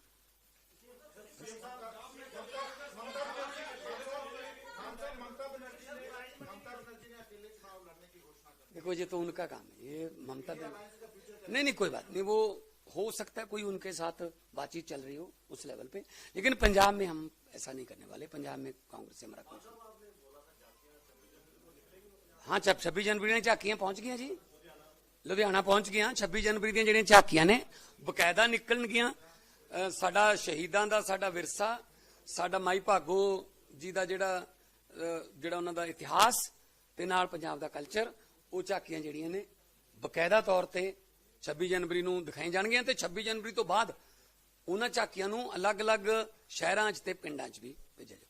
देखो ये तो उनका काम है ये ममता बनर्जी नहीं नहीं कोई बात नहीं वो हो सकता है कोई उनके साथ बातचीत चल रही हो उस लेवल पे लेकिन पंजाब में हम ऐसा नहीं करने वाले पंजाब में कांग्रेस से हमारा कोई हाँ जब छब्बीस जनवरी ने झाकियां पहुंच गई जी ਲੁਧਿਆਣਾ ਪਹੁੰਚ ਗਿਆ 26 ਜਨਵਰੀ ਦੀਆਂ ਜਿਹੜੀਆਂ ਝਾਕੀਆਂ ਨੇ ਬਕਾਇਦਾ ਨਿਕਲਣਗੀਆਂ ਅਹ ਸਾਡਾ ਸ਼ਹੀਦਾਂ ਦਾ ਸਾਡਾ ਵਿਰਸਾ ਸਾਡਾ ਮਾਈ ਭਾਗੋ ਜੀ ਦਾ ਜਿਹੜਾ ਅਹ ਜਿਹੜਾ ਉਹਨਾਂ ਦਾ ਇਤਿਹਾਸ ਤੇ ਨਾਲ ਪੰਜਾਬ ਦਾ ਕਲਚਰ ਉਹ ਝਾਕੀਆਂ ਜਿਹੜੀਆਂ ਨੇ, ਬਕਾਇਦਾ ਤੌਰ ਤੇ 26 ਜਨਵਰੀ ਨੂੰ ਦਿਖਾਈ ਜਾਣਗੀਆਂ ਤੇ 26 ਜਨਵਰੀ ਤੋਂ ਬਾਅਦ ਉਹਨਾਂ ਝਾਕੀਆਂ ਨੂੰ ਅਲੱਗ-ਅਲੱਗ ਸ਼ਹਿਰਾਂ 'ਚ ਤੇ ਪਿੰਡਾਂ 'ਚ ਵੀ ਭੇਜਿਆ ਜਾਊ।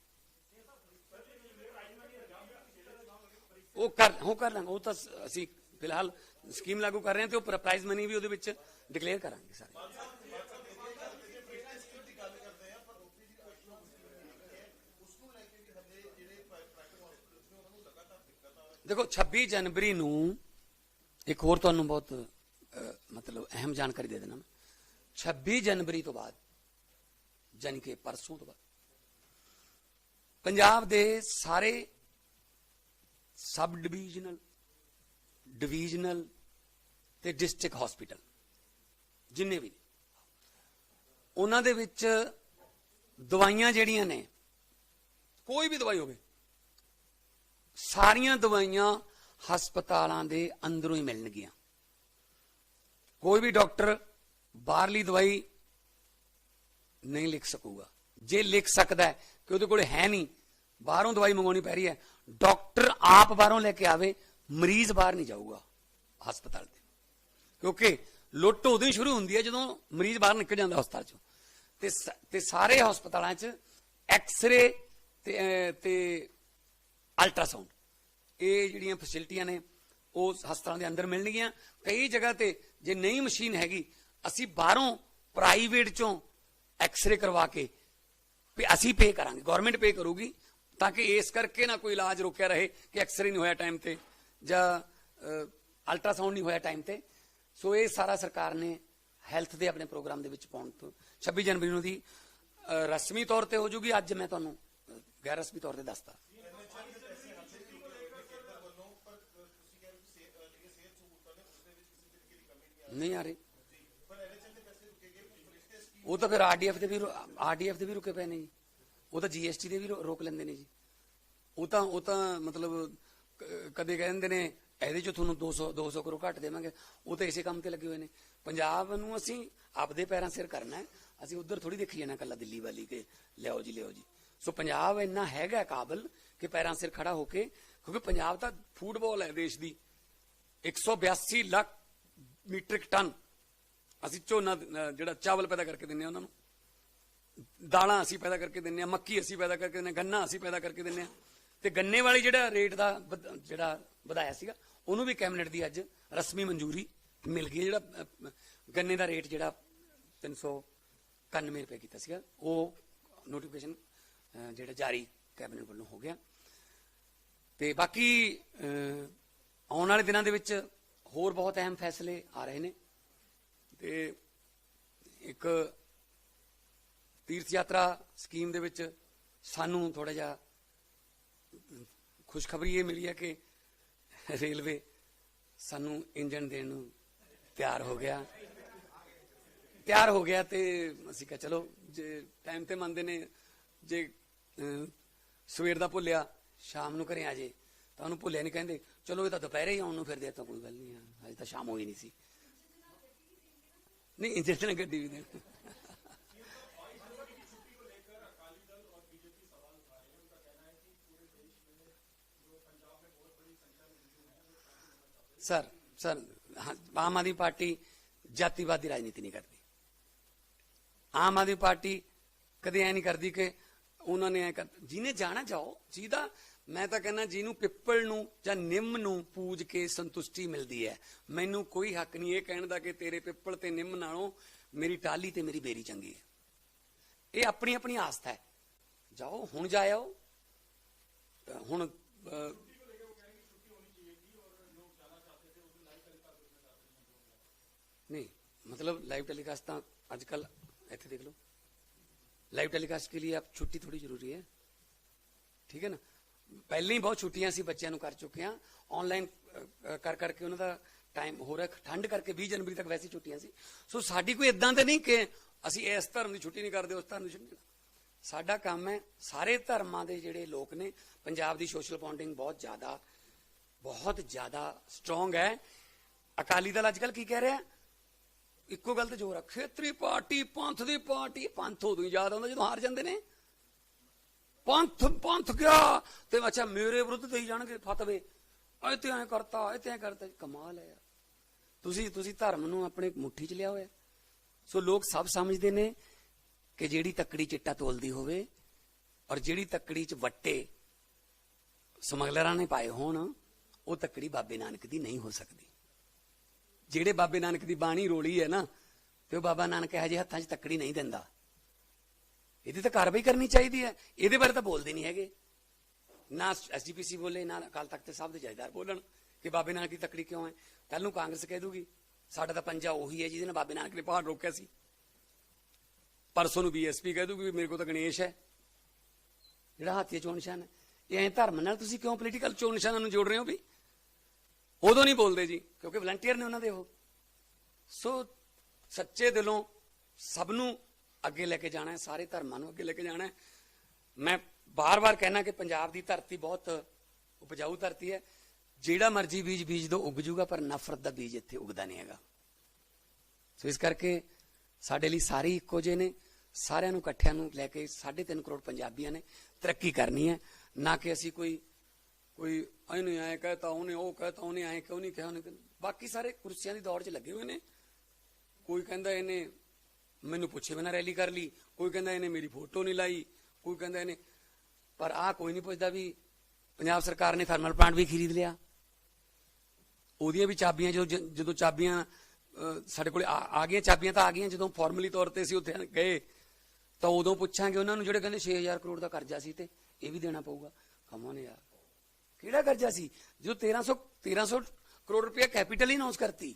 ਉਹ ਕਰ ਉਹ ਕਰ ਲਾਂਗੇ, ਉਹ ਤਾਂ ਅਸੀਂ ਫਿਲਹਾਲ ਸਕੀਮ ਲਾਗੂ ਕਰ ਰਹੇ ਹਾਂ ਤੇ ਉਹ ਪ੍ਰਾਈਜ਼ ਮਨੀ ਵੀ ਉਹਦੇ ਵਿੱਚ ਡਿਕਲੇਅਰ ਕਰਾਂਗੇ ਸਾਰੇ। ਦੇਖੋ 26 ਜਨਵਰੀ ਨੂੰ ਇੱਕ ਹੋਰ ਤੁਹਾਨੂੰ ਬਹੁਤ ਮਤਲਬ ਅਹਿਮ ਜਾਣਕਾਰੀ ਦੇ ਦੇਣਾ ਮੈਂ। 26 ਜਨਵਰੀ ਤੋਂ ਬਾਅਦ ਜਾਨੀ ਕਿ ਪਰਸੋਂ ਤੋਂ ਬਾਅਦ ਪੰਜਾਬ ਦੇ ਸਾਰੇ ਸਬ ਡਿਵੀਜ਼ਨਲ ਡਿਵੀਜ਼ਨਲ ਤੇ ਡਿਸਟ੍ਰਿਕਟ ਹਸਪੀਟਲ ਜਿੰਨੇ ਵੀ ਨੇ, ਉਹਨਾਂ ਦੇ ਵਿੱਚ ਦਵਾਈਆਂ ਜਿਹੜੀਆਂ ਨੇ ਕੋਈ ਵੀ ਦਵਾਈ ਹੋਵੇ ਸਾਰੀਆਂ ਦਵਾਈਆਂ ਹਸਪਤਾਲਾਂ ਦੇ ਅੰਦਰੋਂ ਹੀ ਮਿਲਣਗੀਆਂ। ਕੋਈ ਵੀ ਡਾਕਟਰ ਬਾਹਰਲੀ ਦਵਾਈ ਨਹੀਂ ਲਿਖ ਸਕੂਗਾ। ਜੇ ਲਿਖ ਸਕਦਾ ਕਿ ਉਹਦੇ ਕੋਲ ਹੈ ਨਹੀਂ, ਬਾਹਰੋਂ ਦਵਾਈ ਮੰਗਵਾਉਣੀ ਪੈ ਰਹੀ ਹੈ, ਡਾਕਟਰ ਆਪ ਬਾਹਰੋਂ ਲੈ ਕੇ ਆਵੇ, ਮਰੀਜ਼ ਬਾਹਰ ਨਹੀਂ ਜਾਊਗਾ ਹਸਪਤਾਲ ਦੇ ਕਿਉਂਕਿ ਲੁੱਟ ਉਦੋਂ ਹੀ ਸ਼ੁਰੂ ਹੁੰਦੀ ਹੈ ਜਦੋਂ ਮਰੀਜ਼ ਬਾਹਰ ਨਿਕਲ ਜਾਂਦਾ ਹਸਪਤਾਲ ਚੋਂ। ਤੇ ਸ- ਤੇ ਸਾਰੇ ਹਸਪਤਾਲਾਂ 'ਚ ਐਕਸ-ਰੇ ਤੇ ਤੇ ਅਲਟਰਾਸਾਊਂਡ ਇਹ ਜਿਹੜੀਆਂ ਫੈਸਿਲਿਟੀਆਂ ਨੇ, ਉਹ ਹਸਪਤਾਲਾਂ ਦੇ ਅੰਦਰ ਮਿਲਣਗੀਆਂ। ਕਈ ਜਗ੍ਹਾ ਤੇ ਜੇ ਨਹੀਂ ਮਸ਼ੀਨ ਹੈਗੀ, ਅਸੀਂ ਬਾਹਰੋਂ ਪ੍ਰਾਈਵੇਟ ਚੋਂ ਐਕਸ-ਰੇ ਕਰਵਾ ਕੇ ਵੀ ਅਸੀਂ ਪੇ ਕਰਾਂਗੇ ਗਵਰਨਮੈਂਟ ਪੇ ਕਰੂਗੀ, ਤਾਂ ਕਿ ਇਸ ਕਰਕੇ ਨਾ ਕੋਈ ਇਲਾਜ ਰੁਕਿਆ ਰਹੇ ਕਿ ਐਕਸ-ਰੇ ਨਹੀਂ ਹੋਇਆ ਟਾਈਮ ਤੇ ਜਾਂ ਅਲਟਰਾਸਾਊਂਡ ਨਹੀਂ ਹੋਇਆ ਟਾਈਮ ਤੇ। ਸੋ ਇਹ ਸਾਰਾ ਸਰਕਾਰ ਨੇ ਹੈਲਥ ਦੇ ਆਪਣੇ ਪ੍ਰੋਗਰਾਮ ਦੇ ਵਿੱਚ ਪਾਉਣ ਤੋਂ 26 ਜਨਵਰੀ ਨੂੰ ਦੀ ਰਸਮੀ ਤੌਰ ਤੇ ਹੋ ਜੂਗੀ। ਅੱਜ ਮੈਂ ਤੁਹਾਨੂੰ ਗੈਰ ਰਸਮੀ ਤੌਰ ਤੇ ਦੱਸਦਾ। ਨਹੀਂ ਆ ਰਹੇ। ਉਹ ਤਾਂ ਫਿਰ ਆਰਡੀਐਫ ਦੇ ਵੀ ਆਰਡੀਐਫ ਦੇ ਵੀ ਰੁਕੇ ਪਏ ਨੇ ਜੀ। ਉਹ ਤਾਂ ਜੀਐਸਟੀ ਦੇ ਵੀ ਰੋਕ ਲੈਂਦੇ ਨੇ ਜੀ। ਉਹ ਤਾਂ ਉਹ ਤਾਂ ਮਤਲਬ ਕ- ਕਦੇ ਕਹਿੰਦੇ ਨੇ, ਇਹਦੇ ਚੋਂ ਤੁਹਾਨੂੰ 200 200 ਕਰੋੜ ਘੱਟ ਦੇਵਾਂਗੇ। ਉਹ ਤਾਂ ਇਸੇ ਕੰਮ ਤੇ ਲੱਗੇ ਹੋਏ ਨੇ। ਪੰਜਾਬ ਨੂੰ ਅਸੀਂ ਆਪਦੇ ਪੈਰਾਂ ਸਿਰ ਕਰਨਾ ਹੈ। ਅਸੀਂ ਉਧਰ ਥੋੜੀ ਦੇਖੀ ਜਾਣਾ ਕੱਲਾ ਦਿੱਲੀ ਵਾਲੀ ਕਿ ਲਿਆਓ ਜੀ ਲਿਆਓ ਜੀ। ਸੋ ਪੰਜਾਬ ਇੰਨਾ ਹੈਗਾ ਕਾਬਲ ਕਿ ਪੈਰਾਂ ਸਿਰ ਖੜਾ ਹੋ ਕੇ, ਕਿਉਂਕਿ ਪੰਜਾਬ ਤਾਂ ਫੁੱਟਬਾਲ ਹੈ ਦੇਸ਼ ਦੀ। 182 ਲੱਖ ਮੀਟ੍ਰਿਕ ਟਨ। ਅਸੀਂ ਝੋਨਾ ਜਿਹੜਾ ਚਾਵਲ ਪੈਦਾ ਕਰਕੇ ਦਿੰਨੇ ਆ ਉਹਨਾਂ ਨੂੰ। ਦਾਲਾਂ ਅਸੀਂ ਪੈਦਾ ਕਰਕੇ ਦਿੰਨੇ ਆ, ਮੱਕੀ ਅਸੀਂ ਪੈਦਾ ਕਰਕੇ ਦਿੰਨੇ ਆ, ਗੰਨਾ ਅਸੀਂ ਪੈਦਾ ਕਰਕੇ ਦਿੰਨੇ ਆ। ਤੇ ਗੰਨੇ ਵਾਲੀ ਜਿਹੜਾ ਰੇਟ ਦਾ ਵਧ- ਜਿਹੜਾ ਵਧਾਇਆ ਸੀਗਾ, ਉਹਨੂੰ ਵੀ ਕੈਬਨਿਟ ਦੀ ਅੱਜ ਰਸਮੀ ਮਨਜ਼ੂਰੀ ਮਿਲ ਗਈ ਹੈ। ਜਿਹੜਾ ਗੰਨੇ ਦਾ ਰੇਟ ਜਿਹੜਾ 391 ਰੁਪਏ ਕੀਤਾ ਸੀਗਾ, ਉਹ ਨੋਟੀਫਿਕੇਸ਼ਨ ਜਿਹੜਾ ਜਾਰੀ ਕੈਬਨਿਟ ਵੱਲੋਂ ਹੋ ਗਿਆ। ਤੇ ਬਾਕੀ ਆਉਣ ਵਾਲੇ ਦਿਨਾਂ ਦੇ ਵਿੱਚ ਹੋਰ ਬਹੁਤ ਅਹਿਮ ਫੈਸਲੇ ਆ ਰਹੇ ਨੇ ਤੇ ਇੱਕ ਤੀਰਥ ਯਾਤਰਾ ਸਕੀਮ ਦੇ ਵਿੱਚ ਸਾਨੂੰ ਥੋੜਾ ਜਿਹਾ ਖੁਸ਼ਖਬਰੀ ਇਹ ਮਿਲੀ ਹੈ ਕਿ ਰੇਲਵੇ ਸਾਨੂੰ ਇੰਜਨ ਦੇਣ ਨੂੰ ਤਿਆਰ ਹੋ ਗਿਆ। ਤਿਆਰ ਹੋ ਗਿਆ ਤੇ ਅਸੀਂ ਕਿਹਾ ਚਲੋ, ਜੇ ਟਾਈਮ ਤੇ ਮੰਨਦੇ ਨੇ, ਜੇ ਸਵੇਰ ਦਾ ਭੁੱਲਿਆ, ਸ਼ਾਮ ਨੂੰ ਘਰੇ ਆ ਜੇ। ਤਾਂ ਉਹਨੂੰ ਭੁੱਲਿਆ ਨਹੀਂ ਕਹਿੰਦੇ। ਚਲੋ ਇਹ ਤਾਂ ਦੁਪਹਿਰੇ ਹੀ ਆਉਣ ਨੂੰ ਫਿਰਦੇ ਤਾਂ ਕੋਈ ਗੱਲ ਨਹੀਂ ਆ। ਹਜੇ ਤਾਂ ਸ਼ਾਮ ਹੋਈ ਨਹੀਂ ਸੀ। ਨਹੀਂ ਇੰਜਨ ਗੱਡੀ ਵੀ ਦੇਣ ਸਰ ਸਰ ਹਾਂ, ਆਮ ਆਦਮੀ ਪਾਰਟੀ ਜਾਤੀਵਾਦੀ ਰਾਜਨੀਤੀ ਨਹੀਂ ਕਰਦੀ। ਆਮ ਆਦਮੀ ਪਾਰਟੀ ਕਦੇ ਐ ਨਹੀਂ ਕਰਦੀ ਕਿ ਉਹਨਾਂ ਨੇ ਐ ਕਰ ਜਿਹਨੇ ਜਾਣਾ ਜਾਓ। ਜਿਹਦਾ ਮੈਂ ਤਾਂ ਕਹਿੰਦਾ ਜਿਹਨੂੰ ਪਿੱਪਲ ਨੂੰ ਜਾਂ ਨਿੰਮ ਨੂੰ ਪੂਜ ਕੇ ਸੰਤੁਸ਼ਟੀ ਮਿਲਦੀ ਹੈ ਮੈਨੂੰ ਕੋਈ ਹੱਕ ਨਹੀਂ ਇਹ ਕਹਿਣ ਦਾ ਕਿ ਤੇਰੇ ਪਿੱਪਲ ਤੇ ਨਿੰਮ ਨਾਲੋਂ ਮੇਰੀ ਟਾਲੀ ਤੇ ਮੇਰੀ ਬੇਰੀ ਚੰਗੀ ਹੈ ਇਹ ਆਪਣੀ ਆਪਣੀ ਆਸਥਾ ਹੈ ਜਾਓ ਹੁਣ ਜਾਇਓ ਅਹ ਹੁਣ ਅਹ, नहीं मतलब लाइव टेलीकास्ट ਤਾਂ आजकल ਇੱਥੇ देख लो लाइव टेलीकास्ट के लिए अब छुट्टी थोड़ी जरूरी है ਠੀਕ ਹੈ ਨਾ ਪਹਿਲਾਂ ਹੀ ਬਹੁਤ ਛੁੱਟੀਆਂ ਸੀ ਬੱਚਿਆਂ ਨੂੰ ਕਰ ਚੁੱਕੇ ਆ ਆਨਲਾਈਨ ਕਰ, ਕਰਕੇ ਉਹਨਾਂ ਦਾ ਟਾਈਮ ਹੋ ਰਿਹਾ। ਠੰਡ ਕਰਕੇ 20 ਜਨਵਰੀ ਤੱਕ ਵੈਸੀ ਛੁੱਟੀਆਂ ਸੀ। ਸੋ ਸਾਡੀ ਕੋਈ ਇਦਾਂ ਤੇ ਨਹੀਂ ਕਿ ਅਸੀਂ ਇਸ ਧਰਮ ਦੀ ਛੁੱਟੀ ਨਹੀਂ ਕਰਦੇ, ਉਸ ਧਰਮ ਦੀ ਛੁੱਟੀ ਸਾਡਾ ਕੰਮ ਹੈ, ਸਾਰੇ ਧਰਮਾਂ ਦੇ ਜਿਹੜੇ ਲੋਕ ਨੇ, ਪੰਜਾਬ ਦੀ ਸੋਸ਼ਲ ਬੌਂਡਿੰਗ ਬਹੁਤ ਜ਼ਿਆਦਾ ਬਹੁਤ ਜ਼ਿਆਦਾ ਸਟਰੋਂਗ ਹੈ। ਅਕਾਲੀ ਦਲ ਅੱਜਕੱਲ ਕੀ ਕਹਿ ਰਿਹਾ? ਇੱਕੋ ਗੱਲ ਤੇ ਜ਼ੋਰ ਆ ਖੇਤਰੀ ਪਾਰਟੀ ਪੰਥ ਦੀ ਪਾਰਟੀ, ਪੰਥ ਉਦੋਂ ਹੀ ਯਾਦ ਆਉਂਦਾ ਜਦੋਂ ਹਾਰ ਜਾਂਦੇ ਨੇ। ਪੰਥ ਪੰਥ ਗਿਆ ਤੇ ਅੱਛਾ ਮੇਰੇ ਵਿਰੁੱਧ ਦੇਈ ਜਾਣਗੇ ਫਤਵੇ। ਇਹ ਤੇ ਐ ਕਰਤਾ ਇਹ ਤੇ ਐ ਕਰਤਾ, ਕਮਾਲ ਹੈ। ਤੁਸੀਂ ਤੁਸੀਂ ਧਰਮ ਨੂੰ ਆਪਣੇ ਮੁੱਠੀ 'ਚ ਲਿਆ ਹੋਇਆ। ਸੋ ਲੋਕ ਸਭ ਸਮਝਦੇ ਨੇ ਕਿ ਜਿਹੜੀ ਤੱਕੜੀ ਚਿੱਟਾ ਤੋਲਦੀ ਹੋਵੇ ਔਰ ਜਿਹੜੀ ਤੱਕੜੀ 'ਚ ਵੱਟੇ ਸਮਗਲਰਾਂ ਨੇ ਪਾਏ ਹੋਣ, ਉਹ ਤੱਕੜੀ ਬਾਬੇ ਨਾਨਕ ਦੀ ਨਹੀਂ ਹੋ ਸਕਦੀ। ਜਿਹੜੇ ਬਾਬੇ ਨਾਨਕ ਦੀ ਬਾਣੀ ਰੋਲੀ ਹੈ ਨਾ, ਤੇ ਉਹ ਬਾਬਾ ਨਾਨਕ ਇਹੋ ਜਿਹੇ ਹੱਥਾਂ 'ਚ ਤੱਕੜੀ ਨਹੀਂ ਦਿੰਦਾ। ਇਹਦੀ ਤਾਂ ਕਾਰਵਾਈ ਕਰਨੀ ਚਾਹੀਦੀ ਹੈ। ਇਹਦੇ ਬਾਰੇ ਤਾਂ ਬੋਲਦੇ ਨਹੀਂ ਹੈਗੇ। ਨਾ ਐਸਜੀਪੀਸੀ ਬੋਲੇ, ਨਾ ਅਕਾਲ ਤਖਤ ਸਾਹਿਬ ਦੇ ਜਥੇਦਾਰ ਬੋਲਣ ਕਿ ਬਾਬੇ ਨਾਨਕ ਦੀ ਤੱਕੜੀ ਕਿਉਂ ਹੈ। ਕੱਲ ਨੂੰ ਕਾਂਗਰਸ ਕਹਿ ਦੂਗੀ, ਸਾਡਾ ਤਾਂ ਪੰਜਾ ਉਹੀ ਹੈ ਜਿਹਦੇ ਨਾਲ ਬਾਬੇ ਨਾਨਕ ਨੇ ਪਹਾੜ ਰੋਕਿਆ ਸੀ। ਪਰਸੋਂ ਨੂੰ ਬੀਐਸਪੀ ਕਹਿ ਦੂਗੀ ਵੀ ਮੇਰੇ ਕੋਲ ਤਾਂ ਗਣੇਸ਼ ਹੈ। ਜਿਹੜਾ ਹਾਥੀ ਚੋਣ ਨਿਸ਼ਾਨ ਹੈ। ਇਹ ਐਂ ਧਰਮ ਨਾਲ ਤੁਸੀਂ ਕਿਉਂ ਪੋਲੀਟੀਕਲ ਚੋਣ ਨਿਸ਼ਾਨਾਂ ਨੂੰ ਜੋੜ ਰਹੇ ਹੋ ਵੀ? ਉਦੋਂ ਨਹੀਂ ਬੋਲਦੇ ਜੀ, ਕਿਉਂਕਿ ਵਲੰਟੀਅਰ ਨੇ ਉਹਨਾਂ ਦੇ ਉਹ। ਸੋ ਸੱਚੇ ਦਿਲੋਂ ਸਭ ਨੂੰ ਅੱਗੇ ਲੈ ਕੇ ਜਾਣਾ ਹੈ, ਸਾਰੇ ਧਰਮਾਂ ਨੂੰ ਅੱਗੇ ਲੈ ਕੇ ਜਾਣਾ ਹੈ। ਮੈਂ ਬਾਰ-ਬਾਰ ਕਹਿਣਾ ਕਿ ਪੰਜਾਬ ਦੀ ਧਰਤੀ ਬਹੁਤ ਉਪਜਾਊ ਧਰਤੀ ਹੈ। ਜਿਹੜਾ ਮਰਜ਼ੀ ਬੀਜ ਬੀਜ ਦੋ, ਉੱਗ ਜੂਗਾ, ਪਰ ਨਫ਼ਰਤ ਦਾ ਬੀਜ ਇੱਥੇ ਉੱਗਦਾ ਨਹੀਂ ਹੈਗਾ। ਸੋ ਇਸ ਕਰਕੇ ਸਾਡੇ ਲਈ ਸਾਰੇ ਇੱਕੋ ਜਿਹੇ ਨੇ। ਸਾਰਿਆਂ ਨੂੰ, ਇਕੱਠਿਆਂ ਨੂੰ ਲੈ ਕੇ 3.5 ਕਰੋੜ ਪੰਜਾਬੀਆਂ ਨੇ ਤਰੱਕੀ ਕਰਨੀ ਹੈ। ਨਾ ਕਿ ਅਸੀਂ ਕੋਈ ਕੋਈ ਇਹਨੂੰ ਆਏ ਕਹਤਾ, ਉਹਨੇ ਉਹ ਕਹਤਾ, ਉਹਨੇ ਆਏ ਕਿਉਂ ਨਹੀਂ ਕਿਹਾ, ਉਹਨੇ ਬਾਕੀ ਸਾਰੇ ਕੁਰਸੀਆਂ ਦੀ ਦੌੜ 'ਚ ਲੱਗੇ ਹੋਏ ਨੇ। ਕੋਈ ਕਹਿੰਦਾ ਇਹਨੇ ਮੈਨੂੰ ਪੁੱਛੇ ਬਿਨਾਂ ਰੈਲੀ ਕਰ ਲਈ। ਕੋਈ ਕਹਿੰਦਾ ਇਹਨੇ ਮੇਰੀ ਫੋਟੋ ਨਹੀਂ ਲਾਈ, ਕੋਈ ਕਹਿੰਦਾ ਇਹਨੇ ਪਰ ਆ ਕੋਈ ਨਹੀਂ ਪੁੱਛਦਾ ਵੀ ਪੰਜਾਬ ਸਰਕਾਰ ਨੇ ਥਰਮਲ ਪਲਾਂਟ ਵੀ ਖਰੀਦ ਲਿਆ। ਉਹਦੀਆਂ ਵੀ ਚਾਬੀਆਂ ਜਦੋਂ ਜਦੋਂ ਚਾਬੀਆਂ ਸਾਡੇ ਕੋਲ ਆ ਆ ਗਈਆਂ, ਚਾਬੀਆਂ ਤਾਂ ਆ ਗਈਆਂ। ਜਦੋਂ ਫਾਰਮਲੀ ਤੌਰ ਤੇ ਅਸੀਂ ਉੱਥੇ ਗਏ, ਤਾਂ ਉਦੋਂ ਪੁੱਛਾਂਗੇ ਉਹਨਾਂ ਨੂੰ ਜਿਹੜੇ ਕਹਿੰਦੇ 6000 ਕਰੋੜ ਦਾ ਕਰਜ਼ਾ ਸੀ ਤੇ ਇਹ ਵੀ ਦੇਣਾ ਪਊਗਾ। ਕਮੋਨ ਯਾਰ। ਕਿਹੜਾ ਕਰਜ਼ਾ ਸੀ? ਜਦੋਂ 1300 1300 ਕਰੋੜ ਰੁਪਏ ਕੈਪੀਟਲ ਹੀ ਅਨਾਉਂਸ ਕਰਤੀ।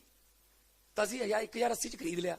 ਤਾਂ ਅਸੀਂ 1080 ਚ ਖਰੀਦ ਲਿਆ।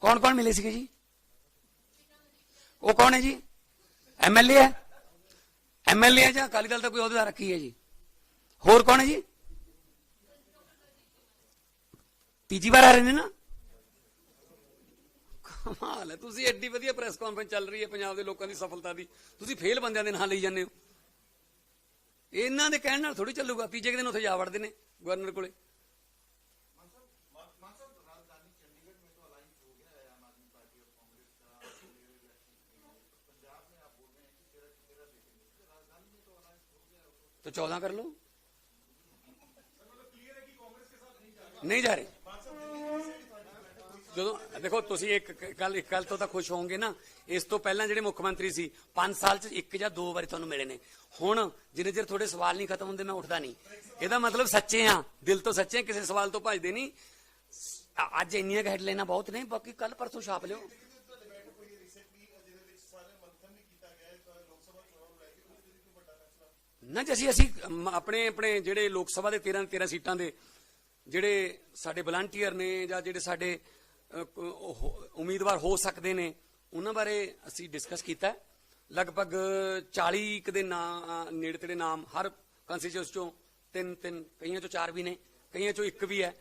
ਕੌਣ ਕੌਣ ਮਿਲੇ ਸੀਗੇ ਜੀ? ਉਹ ਕੌਣ ਹੈ ਜੀ? ਐਮਐਲਏ ਹੈ? ਐਮਐਲਏ ਹੈ ਜਾਂ ਅਕਾਲੀ ਦਲ ਦਾ ਕੋਈ ਅਹੁਦੇਦਾਰ ਰੱਖੀ ਹੈ ਜੀ? ਹੋਰ ਕੌਣ ਹੈ ਜੀ? ਤੀਜੀ ਵਾਰ ਆ ਰਹੇ ਨੇ ਨਾ? ਕਮਾਲ ਹੈ, ਤੁਸੀਂ ਐਡੀ ਵਧੀਆ ਪ੍ਰੈਸ ਕਾਨਫਰੰਸ ਚੱਲ ਰਹੀ ਹੈ ਪੰਜਾਬ ਦੇ ਲੋਕਾਂ ਦੀ ਸਫਲਤਾ ਦੀ। ਤੁਸੀਂ ਫੇਲ ਬੰਦਿਆਂ ਦੇ ਨਾਂ ਲਈ ਜਾਂਦੇ ਹੋ। ਇਹਨਾਂ ਦੇ ਕਹਿਣ ਨਾਲ ਥੋੜੀ ਚੱਲੂਗਾ ਤੀਜੇ ਕੁ ਦਿਨ ਉੱਥੇ ਜਾ ਵੜਦੇ ਨੇ ਗਵਰਨਰ ਕੋਲੇ। तो चौदह कर लो ਨਹੀਂ ਜਾ ਰਹੇ ਜਦੋਂ ਦੇਖੋ ਤੁਸੀਂ ਇੱਕ ਕੱਲ ਇੱਕ ਕੱਲ ਤੋਂ ਤਾਂ ਖੁਸ਼ ਹੋਵੋਗੇ ਨਾ ਇਸ ਤੋਂ ਪਹਿਲਾਂ ਜਿਹੜੇ ਮੁੱਖ ਮੰਤਰੀ ਸੀ 5 ਸਾਲ ਚ ਇੱਕ ਜਾਂ ਦੋ ਵਾਰੀ ਤੁਹਾਨੂੰ ਮਿਲੇ ਨੇ ਹੁਣ ਜਿੰਨੇ ਚਿਰ ਤੁਹਾਡੇ ਸਵਾਲ ਨਹੀਂ ਖਤਮ ਹੁੰਦੇ ਮੈਂ ਉੱਠਦਾ ਨਹੀਂ ਇਹਦਾ ਮਤਲਬ ਸੱਚੇ ਆ ਦਿਲ ਤੋਂ ਸੱਚੇ ਆ, ਕਿਸੇ ਸਵਾਲ ਤੋਂ ਭੱਜਦੇ ਨਹੀਂ ਅ- ਅੱਜ ਇੰਨੀਆਂ ਹੈਡਲਾਈਨਾਂ ਬਹੁਤ ਨੇ ਬਾਕੀ ਕੱਲ ਪਰਸੋਂ ਛਾਪ ਲਿਓ ਨਾ ਜੇ, ਅਸੀਂ ਅਸੀਂ ਆਪਣੇ ਆਪਣੇ ਜਿਹੜੇ ਲੋਕ ਸਭਾ ਦੇ 13 13 ਸੀਟਾਂ ਦੇ ਜਿਹੜੇ ਸਾਡੇ ਵਲੰਟੀਅਰ ਨੇ ਜਾਂ ਜਿਹੜੇ ਸਾਡੇ ਉਮੀਦਵਾਰ ਹੋ ਸਕਦੇ ਨੇ, ਉਹਨਾਂ ਬਾਰੇ ਅਸੀਂ ਡਿਸਕਸ ਕੀਤਾ। ਲਗਭਗ 40 ਕੁ ਦੇ ਨਾਮ ਨੇੜੇ ਤੇੜੇ ਨਾਮ ਹਰ ਕੰਸਟੀਚੁਐਂਸ ਚੋਂ ਤਿੰਨ ਤਿੰਨ, ਕਈਆਂ ਚੋਂ ਚਾਰ ਵੀ ਨੇ, ਕਈਆਂ ਚੋਂ ਇੱਕ ਵੀ ਹੈ।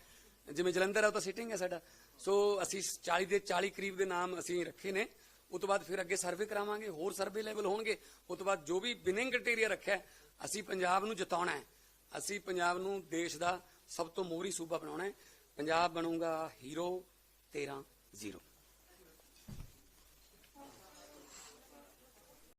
ਜਿਵੇਂ ਜਲੰਧਰ ਹੈ ਉਹ ਤਾਂ ਸਿਟਿੰਗ ਹੈ ਸਾਡਾ। ਸੋ ਅਸੀਂ 40 ਦੇ 40 ਕਰੀਬ ਦੇ ਨਾਮ ਅਸੀਂ ਰੱਖੇ ਨੇ। ਉਸ ਤੋਂ ਬਾਅਦ ਫਿਰ ਅੱਗੇ ਸਰਵੇ ਕਰਾਵਾਂਗੇ, ਹੋਰ ਸਰਵੇ ਲੈਵਲ ਹੋਣਗੇ। ਉਸ ਤੋਂ ਬਾਅਦ ਜੋ ਵੀ ਵਿਨਿੰਗ ਕ੍ਰਾਈਟੇਰੀਆ ਰੱਖਿਆ ਅਸੀਂ ਪੰਜਾਬ ਨੂੰ ਜਿਤਾਉਣਾ ਹੈ। ਅਸੀਂ ਪੰਜਾਬ ਨੂੰ ਦੇਸ਼ ਦਾ ਸਭ ਤੋਂ ਮੋਹਰੀ ਸੂਬਾ ਬਣਾਉਣਾ ਹੈ। ਪੰਜਾਬ ਬਣੂਗਾ ਹੀਰੋ 13 ਜ਼ੀਰੋ